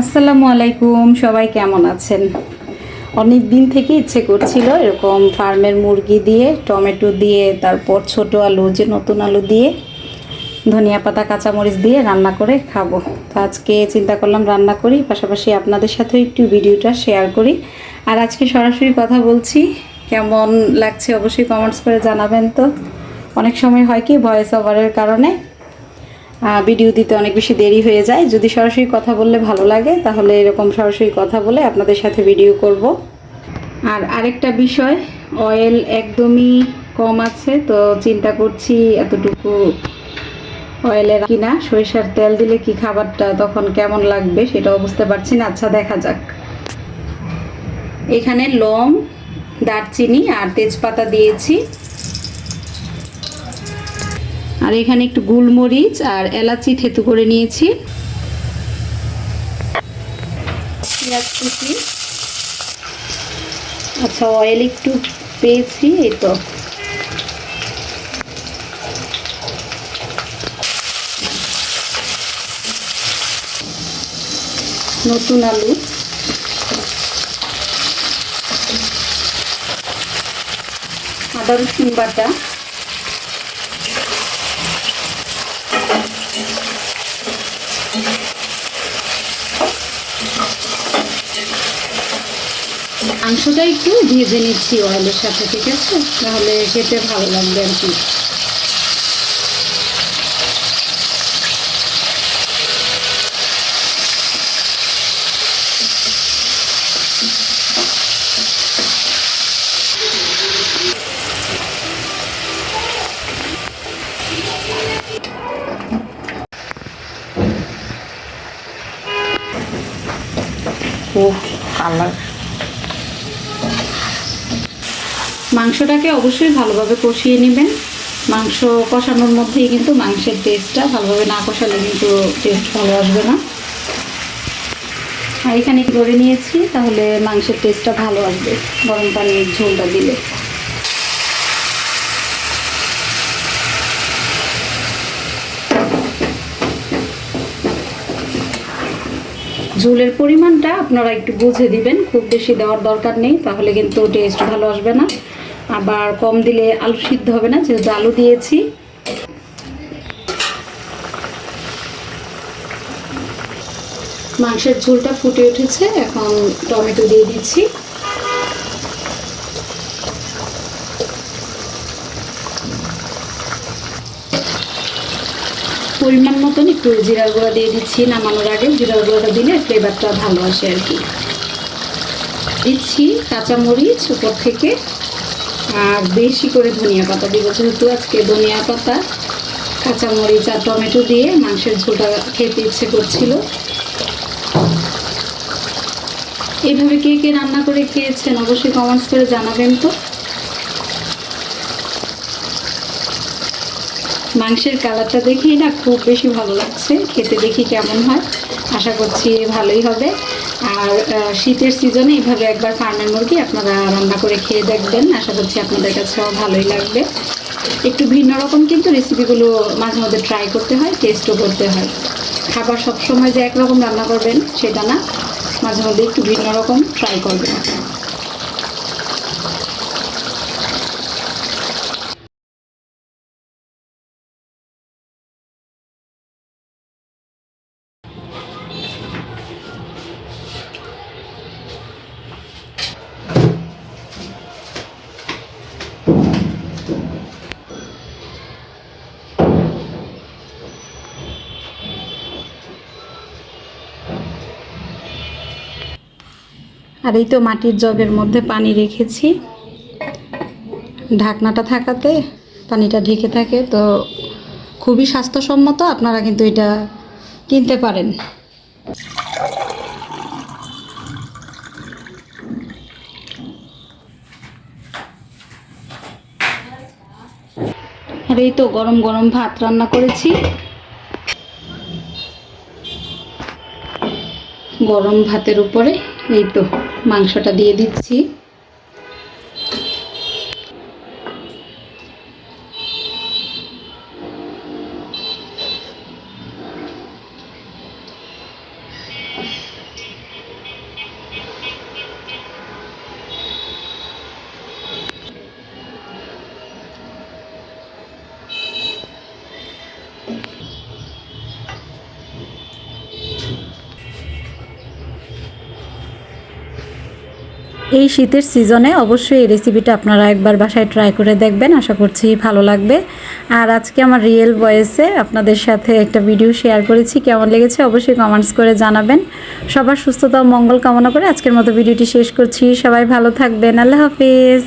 আসসালামু আলাইকুম, সবাই কেমন আছেন? অনেক দিন থেকে ইচ্ছে করছিল এরকম ফার্মের মুরগি দিয়ে, টমেটো দিয়ে, তারপর ছোট আলু, যে নতুন আলু দিয়ে, ধনিয়া পাতা, কাঁচামরিচ দিয়ে রান্না করে খাব। তো আজকে চিন্তা করলাম রান্না করি, পাশাপাশি আপনাদের সাথে একটু ভিডিওটা শেয়ার করি। আর আজকে সরাসরি কথা বলছি, কেমন লাগছে অবশ্যই কমেন্টস করে জানাবেন তো। অনেক সময় হয় কি ভয়েস ওভারের কারণে। ভিডিও দিতে অনেক বেশি দেরি হয়ে যায়। যদি সরাসরি কথা বললে ভালো লাগে, তাহলে এরকম সরাসরি কথা বলে আপনাদের সাথে ভিডিও করব। আর আরেকটা বিষয় অয়েল একদমই কম আছে, তো চিন্তা করছি এতটুকু অয়েলের কিনা। সরিষার তেল দিলে কি খাবারটা তখন কেমন লাগবে সেটাও বুঝতে পারছি না। আচ্ছা দেখা যাক। এখানে লং, দারচিনি আর তেজপাতা দিয়েছি। আর এখানে একটু গুলমরিচ আর এলাচি থেতু করে নিয়েছি। আচ্ছা অয়েল একটু পেয়েছি, এই তো। নতুন আলু। আদা রসুন বাটা। মাংসটা একটু ভেজে নিচ্ছি অয়েলের সাথে, ঠিক আছে? তাহলে খেতে ভালো লাগবে আর কি। কালার। মাংসটাকে অবশ্যই ভালোভাবে কষিয়ে নেবেন। মাংস কষানোর মধ্যেই কিন্তু মাংসের টেস্টটা ভালোভাবে না কষালে কিন্তু টেস্ট ভালো আসবে না। আর এখানে করে নিয়েছি, তাহলে মাংসের টেস্টটা ভালো আসবে গরম পানির ঝোলটা দিলে। ঝোলের পরিমাণটা আপনারা একটু বুঝে দিবেন, খুব বেশি দেওয়ার দরকার নেই, তাহলে কিন্তু টেস্ট ভালো আসবে না। আবার কম দিলে আলু সিদ্ধ হবে না, যেহেতু আলু দিয়েছি। মাংসের ঝোলটা ফুটে উঠেছে, এখন টমেটো দিয়ে দিচ্ছি। পরিমাণ মতন একটু জিরার গুঁড়া দিয়ে দিচ্ছি, নামানোর আগে জিরার গুঁড়াটা দিলে ফ্লেভারটা ভালো আসে আর কি। দিচ্ছি কাঁচামরিচ উপর থেকে। আর বেশি করে ধনিয়া পাতা দিব, যেহেতু আজকে ধনিয়া পাতা, কাঁচামরিচ আর টমেটো দিয়ে মাংসের ঝোলটা খেতে ইচ্ছে করছিল। এইভাবে কে কে রান্না করে খেয়েছেন অবশ্যই কমেন্টস করে জানাবেন তো। মাংসের কালারটা দেখেই না খুব বেশি ভালো লাগছে, খেতে দেখি কেমন হয়। আশা করছি ভালোই হবে। আর শীতের সিজনে এইভাবে একবার ফার্মের মুরগি আপনারা রান্না করে খেয়ে দেখবেন। আশা করছি আপনাদের কাছেও ভালোই লাগবে। একটু ভিন্ন রকম কিন্তু রেসিপিগুলো মাঝে মধ্যে ট্রাই করতে হয় টেস্টও করতে হয়। খাবার সবসময় যে একরকম রান্না করবেন, সেটা না। মাঝে মধ্যে একটু ভিন্ন রকম ট্রাই করবেন। আর এই তো মাটির জগের মধ্যে পানি রেখেছি। ঢাকনাটা থাকাতে পানিটা ঢেকে থাকে, তো খুবই স্বাস্থ্যসম্মত, আপনারা কিন্তু এটা কিনতে পারেন। আর এই তো গরম গরম ভাত রান্না করেছি। গরম ভাতের উপরে এই তো মাংসটা দিয়ে দিচ্ছি। এই শীতের সিজনে অবশ্যই এই রেসিপিটা আপনারা একবার বাসায় ট্রাই করে দেখবেন, আশা করছি ভালো লাগবে। আর আজকে আমার রিয়েল ভয়েসে আপনাদের সাথে একটা ভিডিও শেয়ার করেছি, কেমন লেগেছে অবশ্যই কমেন্টস করে জানাবেন। সবার সুস্থতা ও মঙ্গল কামনা করে আজকের মতো ভিডিওটি শেষ করছি। সবাই ভালো থাকবেন, আল্লাহ হাফিজ।